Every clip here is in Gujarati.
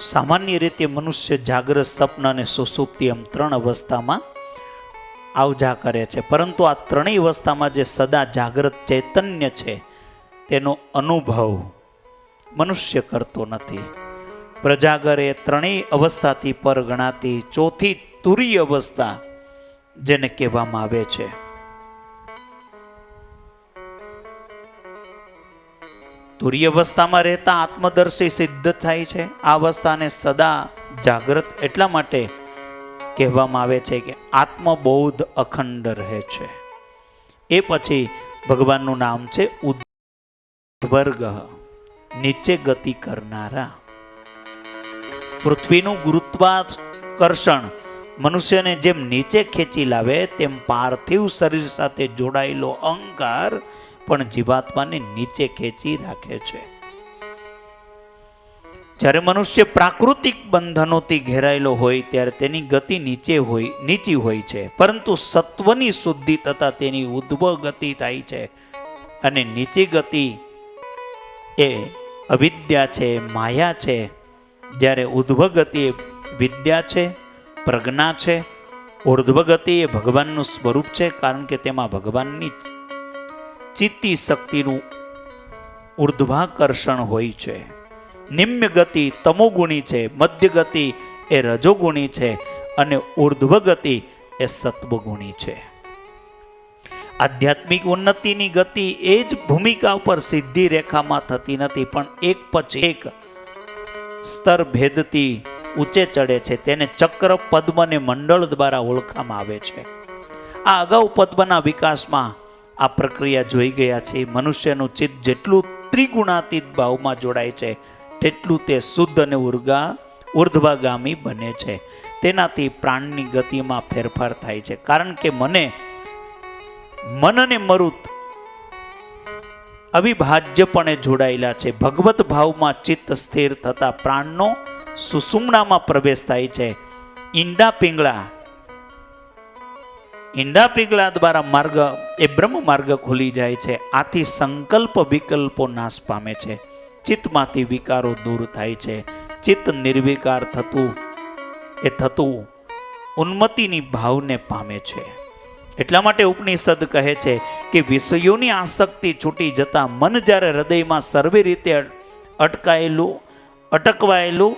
સામાન્ય રીતે મનુષ્ય જાગ્રત સ્વપ્ન અને સુસુપ્તિ એમ ત્રણ અવસ્થામાં આવજા કરે છે. પરંતુ આ ત્રણેય અવસ્થામાં જે સદા જાગ્રત ચૈતન્ય છે, તેનો અનુભવ મનુષ્ય કરતો નથી. પ્રજાગર એ ત્રણેય અવસ્થાથી પર ગણાતી ચોથી તુરીય અવસ્થા જેને કહેવામાં આવે છે. તુરીય અવસ્થામાં રહેતા આત્મદર્શી સિદ્ધ થાય છે. આ અવસ્થાને સદા જાગ્રત એટલા માટે કહેવામાં આવે છે કે આત્મબોધ અખંડ રહે છે. એ પછી ભગવાનનું નામ છે ઉદ્વર્ગ નીચે ગતિ કરનારા. પૃથ્વીનું ગુરુત્વાકર્ષણ મનુષ્યને જેમ નીચે ખેંચી લાવે, તેમ પાર્થિવ શરીર સાથે જોડાયેલો અહંકાર પણ જીવાત્માને નીચે ખેંચી રાખે છે. જ્યારે મનુષ્ય પ્રાકૃતિક બંધનોથી ઘેરાયેલો હોય ત્યારે તેની ગતિ નીચે હોય, નીચી હોય છે. પરંતુ સત્વની શુદ્ધિ તથા તેની ઉદ્ભવ ગતિ થાય છે અને નીચી ગતિ એ અવિદ્યા છે, માયા છે. જ્યારે ઉદ્ભવ ગતિ એ વિદ્યા છે, પ્રજ્ઞા છે ઉર્ધ્વ ગતિ એ ભગવાનનું સ્વરૂપ છે, કારણ કે તેમાં ભગવાનની ચિત્તી શક્તિનું ઉર્ધ્વાકર્ષણ હોય છે. નિમ્ન ગતિ તમોગુણી છે મધ્ય ગતિ એ રજોગુણી છે અને ઉર્ધ્વ ગતિ એ સત્વગુણી છે. આધ્યાત્મિક ઉન્નતિની ગતિ એ જ ભૂમિકા ઉપર સીધી રેખામાં થતી નથી, પણ એક પછી એક સ્તર ભેદતી ઊંચે ચડે છે. તેને ચક્ર પદ્મ અને મંડળ દ્વારા ઓળખવામાં આવે છે. આ અગાઉ પદ્મના વિકાસમાં આ પ્રક્રિયા જોઈ ગયા છે. મનુષ્યનું ચિત્ત જેટલું ત્રિગુણાતીત ભાવમાં જોડાય છે, તેટલું તે શુદ્ધ અને ઉર્ગા, ઉર્ધ્વગામી બને છે. તેનાથી પ્રાણની ગતિમાં ફેરફાર થાય છે. કારણ કે મને મન અને મરુત અવિભાજ્યપણે જોડાયેલા છે. ભગવત ભાવમાં ચિત્ત સ્થિર થતા પ્રાણનો સુષુમ્નામાં પ્રવેશ થાય છે. ઈંડા પિંગળા ઈંડા પિંગળા દ્વારા માર્ગ, એ બ્રહ્મ માર્ગ ખુલી જાય છે. આથી સંકલ્પ વિકલ્પો નાશ પામે છે. ચિત્તમાંથી વિકારો દૂર થાય છે. ચિત્ત નિર્વિકાર થતું, એ થતું ઉન્મતિની ભાવને પામે છે. એટલા માટે ઉપનિષદ કહે છે કે વિષયોની આસક્તિ છૂટી જતા મન જ્યારે હૃદયમાં સર્વે રીતે અટકાયેલું, અટકવાયેલું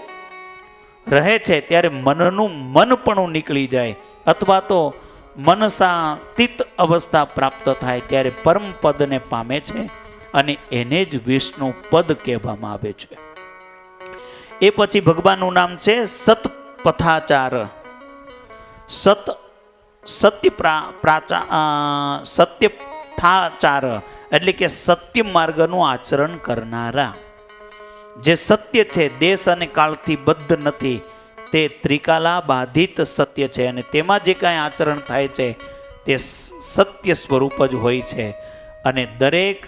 રહે છે, ત્યારે મનનું મનપણું નીકળી જાય. અથવા તો મનસાતીત અવસ્થા પ્રાપ્ત થાય ત્યારે પરમ પદને પામે છે અને એને જ વિષ્ણુ પદ કહેવામાં આવે છે. એ પછી ભગવાનનું નામ છે સતપથાચાર. સત, સત્ય પ્રા, પ્રાચા સત્યથાચાર એટલે કે સત્ય માર્ગનું આચરણ કરનારા. જે સત્ય છે, દેશ અને કાળથી બદ્ધ નથી. તે ત્રિકાલા બાધિત સત્ય છે અને તેમાં જે કાંઈ આચરણ થાય છે, તે સત્ય સ્વરૂપ જ હોય છે. અને દરેક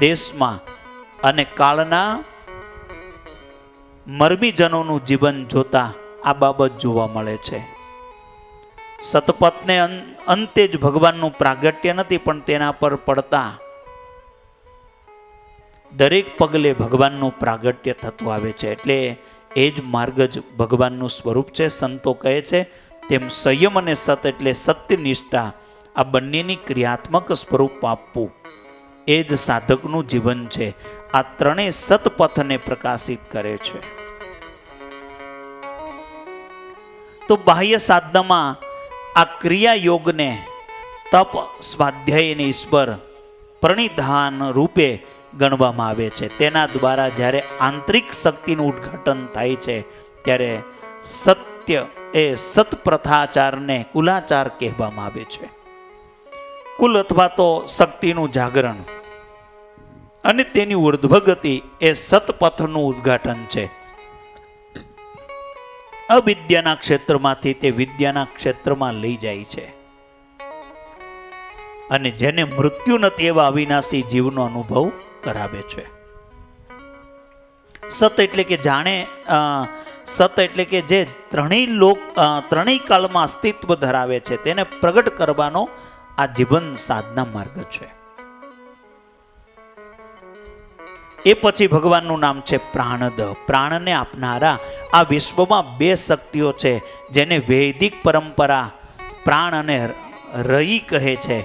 દેશમાં અને કાળના મરમીજનોનું જીવન જોતા આ બાબત જોવા મળે છે. સતપથને અંતે જ ભગવાનનું પ્રાગટ્ય નથી, પણ તેના પર પડતા દરેક પગલે ભગવાનનું પ્રાગટ્ય થતું આવે છે. એટલે એ જ માર્ગ જ ભગવાનનું સ્વરૂપ છે. સંતો કહે છે, તેમ સંયમ અને સત એટલે સત્યનિષ્ઠા. આ બંનેની ક્રિયાત્મક સ્વરૂપ આપવું. એ જ સાધકનું જીવન છે. આ ત્રણેય સતપથને પ્રકાશિત કરે છે. તો બાહ્ય સાધનામાં આ ક્રિયા યોગને તપ સ્વાધ્યાય અને ઈશ્વર પ્રણિધાન રૂપે ગણવામાં આવે છે. તેના દ્વારા જ્યારે આંતરિક શક્તિનું ઉદ્ઘાટન થાય છે, ત્યારે સત્ય એ સત્પ્રથાચારને કુલાચાર કહેવામાં આવે છે. કુલ અથવા તો શક્તિનું જાગરણ. અને તેની ઉર્ધ્વગતિ એ સતપથનું ઉદ્ઘાટન છે. અવિદ્યાના ક્ષેત્રમાંથી તે વિદ્યાના ક્ષેત્રમાં લઈ જાય છે. અને જેને મૃત્યુ નથી એવા અવિનાશી જીવનો અનુભવ કરાવે છે. સત એટલે કે જાણે સત એટલે કે જે ત્રણેય લોક ત્રણેય કાળમાં અસ્તિત્વ ધરાવે છે, તેને પ્રગટ કરવાનો આ જીવન સાધના માર્ગ છે. એ પછી ભગવાનનું નામ છે પ્રાણદ. પ્રાણને આપનારા આ વિશ્વમાં બે શક્તિઓ છે, જેને વૈદિક પરંપરા પ્રાણ અને રહી કહે છે.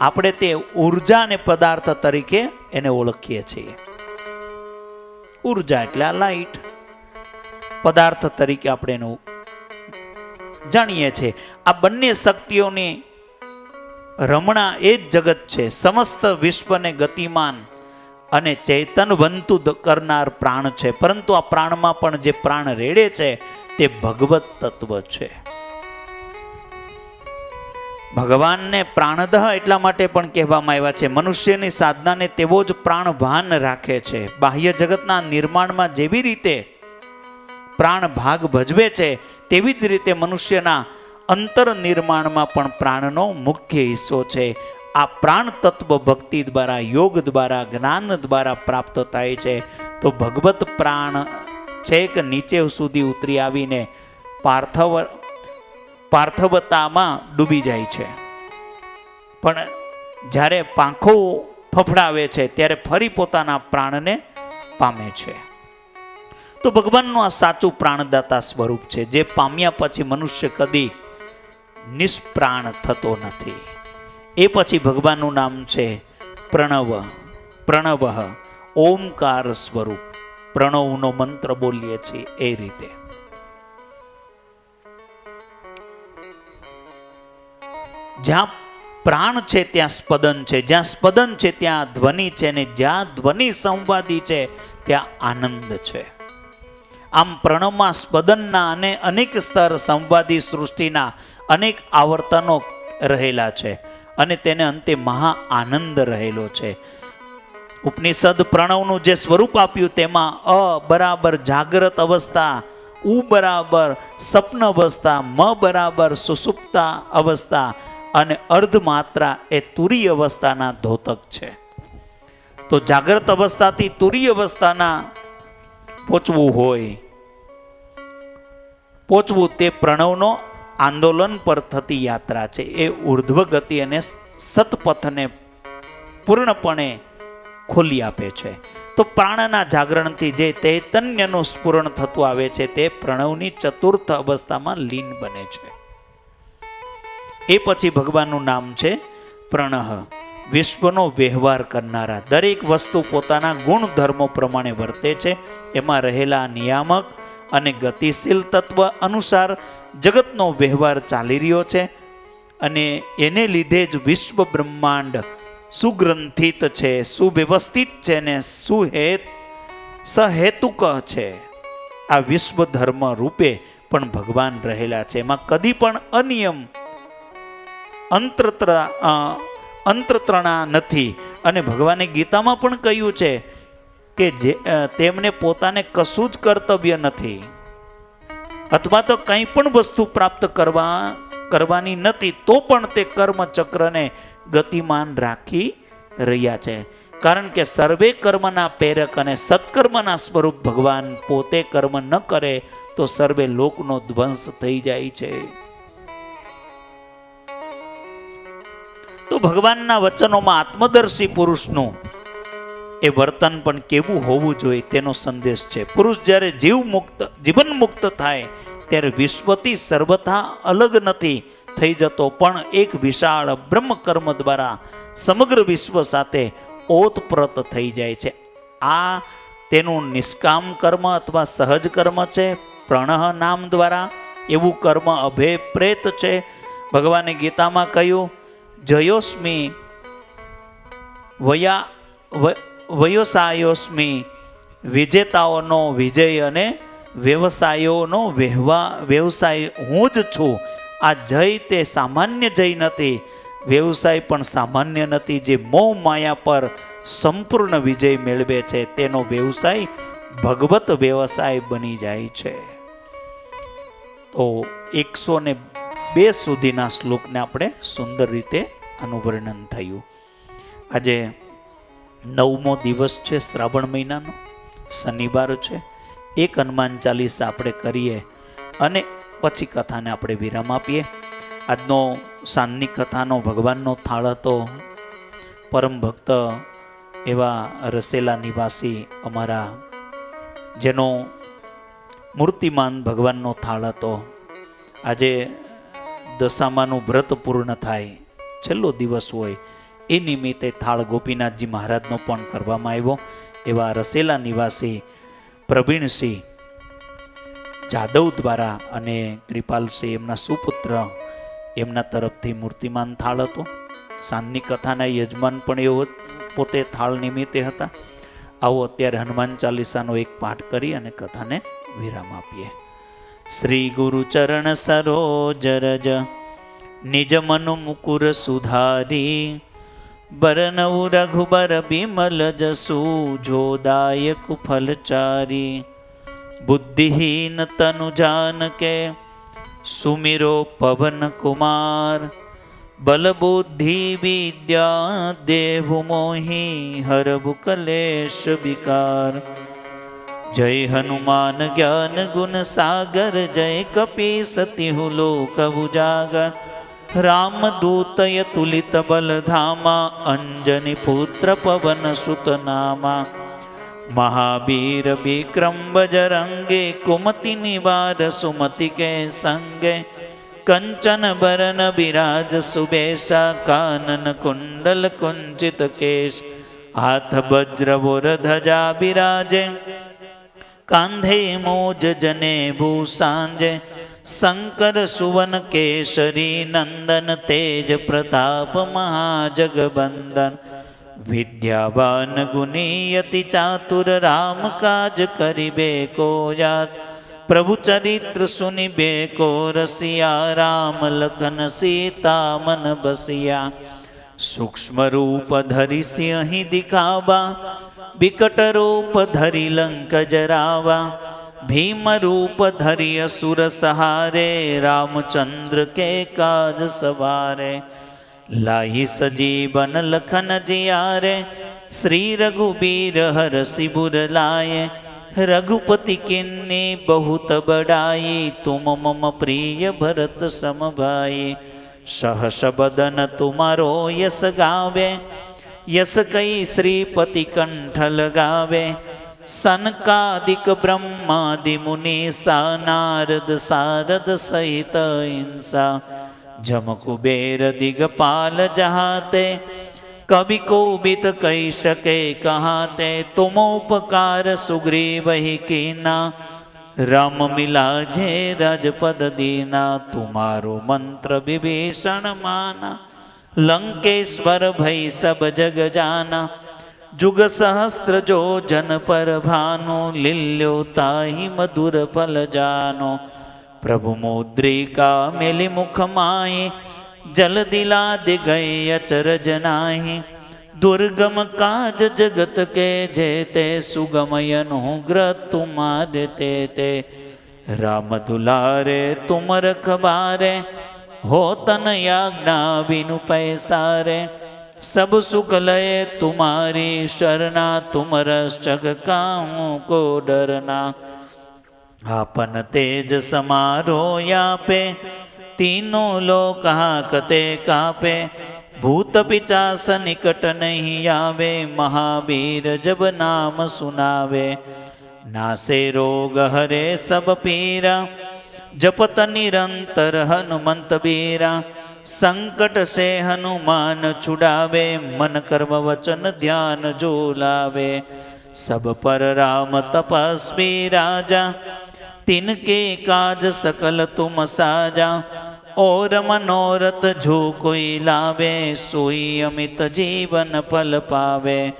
આપણે તે ઊર્જા અને પદાર્થ તરીકે એને ઓળખીએ છીએ. ઊર્જા એટલે આ લાઈટ પદાર્થ તરીકે આપણે એનું જાણીએ છીએ. આ બંને શક્તિઓની રમણા એ જ જગત છે. સમસ્ત વિશ્વને ગતિમાન અને ચૈતનવંતુ કરનાર પ્રાણ છે. પરંતુ આ પ્રાણમાં પણ જે પ્રાણ રેડે છે તે ભગવત તત્વ છે. ભગવાનને પ્રાણદહ એટલા માટે પણ કહેવામાં આવ્યા છે. મનુષ્યની સાધનાને તેવો જ પ્રાણભાન રાખે છે. બાહ્ય જગતના નિર્માણમાં જેવી રીતે પ્રાણ ભાગ ભજવે છે, તેવી જ રીતે મનુષ્યના અંતર નિર્માણમાં પણ પ્રાણનો મુખ્ય હિસ્સો છે. આ પ્રાણ તત્વ ભક્તિ દ્વારા, યોગ દ્વારા, જ્ઞાન દ્વારા પ્રાપ્ત થાય છે. તો ભગવત પ્રાણ છેક નીચે સુધી ઉતરી આવીને પાર્થવ પાર્થવતામાં ડૂબી જાય છે. પણ જ્યારે પાંખો ફફડાવે છે, ત્યારે ફરી પોતાના પ્રાણને પામે છે. તો ભગવાનનું આ સાચું પ્રાણદાતા સ્વરૂપ છે, જે પામ્યા પછી મનુષ્ય કદી નિષ્પ્રાણ થતો નથી. એ પછી ભગવાનનું નામ છે પ્રણવ પ્રણવ, ઓમકાર સ્વરૂપ. પ્રણવનો મંત્ર બોલીએ છીએ એ રીતે. જ્યાં પ્રાણ છે ત્યાં સ્પદન છે, જ્યાં સ્પદન છે ત્યાં ધ્વનિ છે ને જ્યાં ધ્વનિ સંવાદી છે ત્યાં આનંદ છે. આમ પ્રણવમાં સ્પદનના અને અનેક સ્તર સંવાદી સૃષ્ટિના અનેક આવર્તનો રહેલા છે અને તેને અંતે મહા આનંદ રહેલો છે. ઉપનિષદ પ્રણવનું જે સ્વરૂપ આપ્યું તેમાં અ બરાબર જાગ્રત અવસ્થા, ઉ બરાબર સપન અવસ્થા, મ બરાબર સુસુપ્તા અવસ્થા અને અર્ધ માત્રા એ તુરી અવસ્થાના ધોતક છે. તો જાગ્રત અવસ્થાથી તુરી અવસ્થાના પહોંચવું હોય પહોંચવું તે પ્રણવનો આંદોલન પર થતી યાત્રા છે. એ ઉર્ધ્વ ગતિ અને સતપથને પૂર્ણપણે ખોલી આપે છે. તો પ્રાણના જાગરણથી જે ચૈતન્યનું સ્ફુરણ થતું આવે છે, તે પ્રણવની ચતુર્થ અવસ્થામાં લીન બને છે. એ પછી ભગવાનનું નામ છે પ્રણહ. વિશ્વનો વ્યવહાર કરનારા દરેક વસ્તુ પોતાના ગુણધર્મો પ્રમાણે વર્તે છે. એમાં રહેલા નિયામક અને ગતિશીલ તત્વ અનુસાર જગતનો વ્યવહાર ચાલી રહ્યો છે અને એને લીધે જ વિશ્વ બ્રહ્માંડ સુગ્રંથિત છે, સુવ્યવસ્થિત છે ને સુહેત, સહેતુક છે. આ વિશ્વ ધર્મ રૂપે પણ ભગવાન રહેલા છે. એમાં કદી પણ અનિયમ અંતરત્રા અંતત્રણા નથી. અને ભગવાને ગીતામાં પણ કહ્યું છે કે જે તેમને પોતાને કશું જ કર્તવ્ય નથી. અથવા તો કંઈ પણ વસ્તુ પ્રાપ્ત કરવા, કરવાની નથી, તો પણ તે કર્મ ચક્રને ગતિમાન રાખી રહ્યા છે. કારણ કે સર્વે કર્મના પ્રેરક અને સત્કર્મના સ્વરૂપ ભગવાન પોતે કર્મ ન કરે, તો સર્વે લોકનો ધ્વંસ થઈ જાય છે. ભગવાનના વચનોમાં આત્મદર્શી પુરુષનું એ વર્તન પણ કેવું હોવું જોઈએ તેનો સંદેશ છે. પુરુષ જ્યારે જીવ મુક્ત જીવન મુક્ત થાય, ત્યારે વિશ્વથી સર્વથા અલગ નથી થઈ જતો, પણ એક વિશાળ બ્રહ્મ કર્મ દ્વારા સમગ્ર વિશ્વ સાથે ઓતપ્રત થઈ જાય છે. આ તેનું નિષ્કામ કર્મ અથવા સહજ કર્મ છે, પ્રણહ નામ દ્વારા એવું કર્મ અભે પ્રેત છે. ભગવાને ગીતામાં કહ્યું જયોસ્મી, વયા વયોસાયોસ્મી, વિજેતાઓનો વિજય અને વ્યવસાયોનો વ્યવહાર વ્યવસાય હું જ છું. આ જય તે સામાન્ય જય નથી. વ્યવસાય પણ સામાન્ય નથી. જે મોહ માયા પર સંપૂર્ણ વિજય મેળવે છે, તેનો વ્યવસાય ભગવત વ્યવસાય બની જાય છે. તો એકસો ને બે સુધીના શ્લોકને આપણે સુંદર રીતે આનું વર્ણન થયું. આજે નવમો દિવસ છે શ્રાવણ મહિનાનો, શનિવાર છે. એક હનુમાન ચાલીસા આપણે કરીએ અને પછી કથાને આપણે વિરામ આપીએ. આજનો સાંજની કથાનો ભગવાનનો થાળ હતો. પરમ ભક્ત એવા રસેલા નિવાસી અમારા, જેનો મૂર્તિમાન ભગવાનનો થાળ હતો. આજે દશામાનું વ્રત પૂર્ણ થાય. છેલ્લો દિવસ હોય, એ નિમિત્તે થાળ ગોપીનાથજી મહારાજનો પણ કરવામાં આવ્યો. એવા રસેલા નિવાસી પ્રવીણસિંહ જાદવ દ્વારા અને કૃપાલસિંહ એમના સુપુત્ર એમના તરફથી મૂર્તિમાન થાળ હતો. સાંજની કથાના યજમાન પણ એવો પોતે થાળ નિમિત્તે હતા. આવો અત્યારે હનુમાન ચાલીસાનો એક પાઠ કરી અને કથાને વિરામ આપીએ. શ્રી ગુરુ ચરણ સરોજ રજ. નિજ મનુ મુકુર સુધારી. બરનવું રઘુબર બિમલ જસુ જોદાયક ફલચારી બુદ્ધિહીન તનુ જાન કે સુમિરો પવન કુમાર. બલ બુદ્ધિ વિદ્યા દેવ મોહી હરભુ કલેશ વિકાર. જય હનુમાન જ્ઞાન ગુણ સાગર, જય કપી સતિહુ લોક ઉજાગર. રામ દૂતય તુલિત બલધામા અંજની પુત્ર પવન સુતનામા મહાવીર વિક્રમ બજરંગે, કુમતિ નિવાર સુમતિ કે સંગે. કંચન બરન બિરાજ સુબેશા કાનન કુંડલ કુંચિત કેશ. હાથ વજ્ર ધજા બિરાજે. કાંધે મોજ જને ભૂસાંજે, શંકર સુવન કેસરી નંદન તેજ પ્રતાપ મહાજગબંદન. વિદ્યાવાન ગુનીયતિ ચાતુર રામ કાજ કરીબે કો યાદ, પ્રભુ ચરિત્ર સુનિબે કો રસિયા, રામ લખન સીતા મન બસિયા સૂક્ષ્મ રૂપ ધરી દિખાવા વિકટ રૂપ ધરી લંક જરાવા ભીમ રૂપ ધરી અસુર સહારે રામચંદ્ર કે કાજ સવારે લાહી સજીવન લખન જિયારે શ્રી રઘુબીર હર શિબુર લાય રઘુપતિ કિન્ની બહુત બડાઈ તુમ મમ પ્રિય ભરત સમભાઈ સહસ બદન તુમારો યસ ગાવે યસ કઈ શ્રીપતિ કંઠ લગાવે સનકાદિક બ્રહ્માદિ મુનિ સા, નારદ સારદ સહિત ઇન્સા જમ કુબેર દિગપાલ જહાતે? કવિ કોબિત કહી શકે કહાતે? તુમોપકાર સુગ્રીવ કીના? રામ મિલાજે રાજપદ દીના. તુમારો મંત્ર વિભીષણ માના. લંકેશ્વર ભય સબ જગ જાના જુગ સહસ્ત્ર જો જન પર ભાનો લીલ્યો તાહી મધુર ફલ જાનો પ્રભુ મુદ્રિકા મેલી મુખ માએ જલ દિલા દિગય અચરજ નાહી દુર્ગમ કાજ જગત કે જે તે સુગમયન ઉગ્ર તુમાદ તે રામ દુલારે તુમ રખબારે હોતન યાજ્ઞા બિનુ પૈસા રે સબ સુખ લય તુમારી શરણા તુમરસ જગ કાઉ કો ડરના આપન તેજ સમારો યાપે, તીનો લોક હાકતે કાપે. ભૂત પિચાસ નિકટ નહીં આવે, મહાવીર જબ નામ સુનાવે. નાસે રોગ હરે સબ પીરા જપત નિરંતર હનુમંત બીરા, સંકટ સે હનુમાન છુડાવે, મન કર્મ વચન ધ્યાન જો લાવે સબ પર રામ તપસ્વી રાજા તિનકે કાજ સકલ તુમ સાજા. ઓર મનોરથ જો કોઈ લાવે, સોઈ અમિત જીવન ફલ પાવે.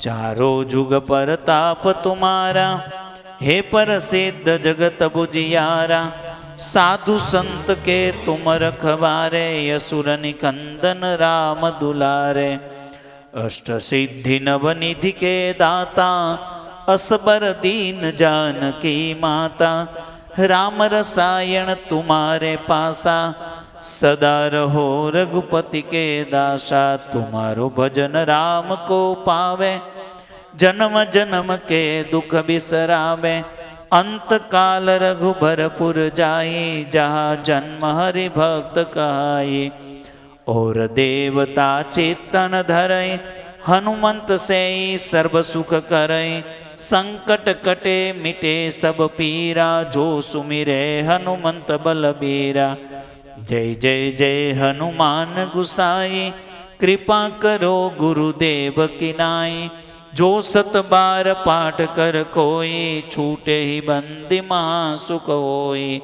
ચારો જુગ પર તાપ તુમારા, હે પર સિદ્ધ જગત બુજિયારા. સાધુ સંત કે તુમ રખવારે યસુર નિકંદન રામ દુલારે. અષ્ટ સિદ્ધિ નવનિધિ કે દાતા, અસબર દીન જાનકી માતા. રામ રસાયણ તુમારે પાસા, સદા રહો રઘુપતિ કે દાસા. તુમારું ભજન રામ કો પાવે, જન્મ જન્મ કે દુઃખ બિસરાવે. અંતકાલ રઘુબરપુર જાય, જહા જન્મ હરિ ભક્ત કહાય. ઓર દેવતા ચેતન ધરય, હનુમંત સે સર્વ સુખ કરય. સંકટ કટે મિટે સબ પીરા, જો સુમિરે હનુમંત બલબીરા જય જય જય હનુમાન ગુસાઈ, કૃપા કરો ગુરુદેવ કિનાય જો સત બાર પાઠ કર કોઈ, છૂટે બંદીમાં સુખ હોય.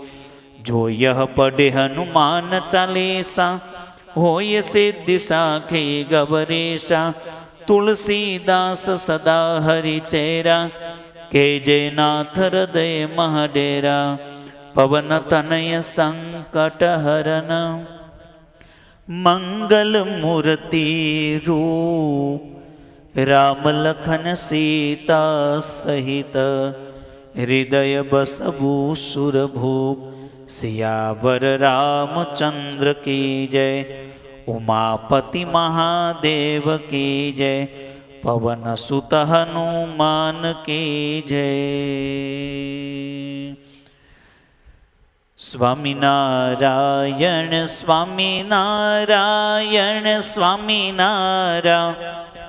જો યહ પડે હનુમાન ચાલીસા, હોય સિદ્ધિ સાખી ગબરીશા તુલસીદાસ સદા હરિ ચેરા કે જે નાથ હૃદય મહડેરા. પવન તનય સંકટ હરણ, મંગલ મૂર્તિ રૂપ રામ લખન સીતા સહિત હૃદય બસબુ સુરભૂપ સિયાવર રામચંદ્ર કી જય, ઉમાપતિ મહાદેવ કી જય, પવન સુત હનુમાન કી જય. સ્વામિનારાયણ સ્વામિનારાયણ સ્વામિનારાયણ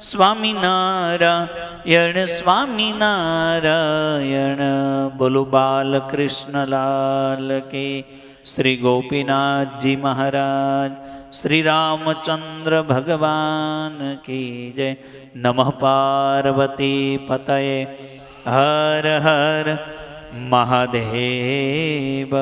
સ્વામિનારાયણ સ્વામિનારાયણ બોલો બાલકૃષ્ણલાલ કે શ્રી ગોપીનાથજી મહારાજ, શ્રી રામચંદ્ર ભગવાન કી જય. નમઃ પાર્વતી પતયે. હર હર મહાદેવ.